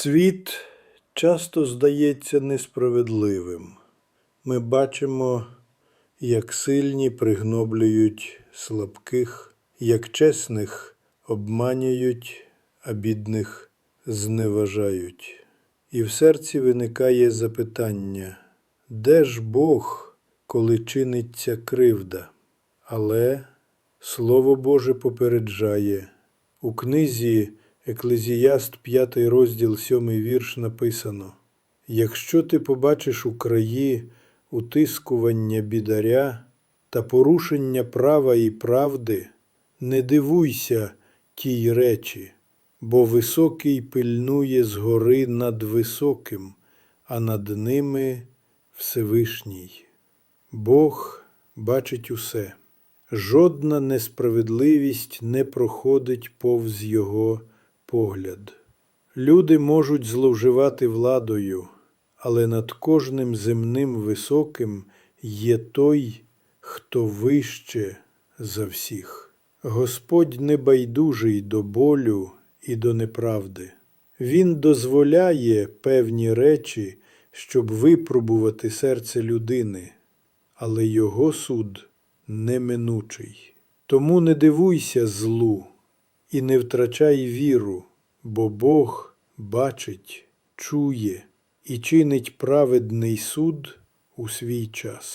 Світ часто здається несправедливим. Ми бачимо, як сильні пригноблюють слабких, як чесних обманюють, а бідних зневажають. І в серці виникає запитання, де ж Бог, коли чиниться кривда? Але Слово Боже попереджає. У книзі Еклезіаст, 5 розділ, 7 вірш написано: Якщо ти побачиш у краї утискування бідаря та порушення права і правди, не дивуйся тій речі, бо високий пильнує згори над високим, а над ними Всевишній. Бог бачить усе. Жодна несправедливість не проходить повз його погляд. Люди можуть зловживати владою, але над кожним земним високим є той, хто вище за всіх. Господь не байдужий до болю і до неправди. Він дозволяє певні речі, щоб випробувати серце людини, але його суд неминучий. Тому не дивуйся злу і не втрачай віру, бо Бог бачить, чує і чинить праведний суд у свій час.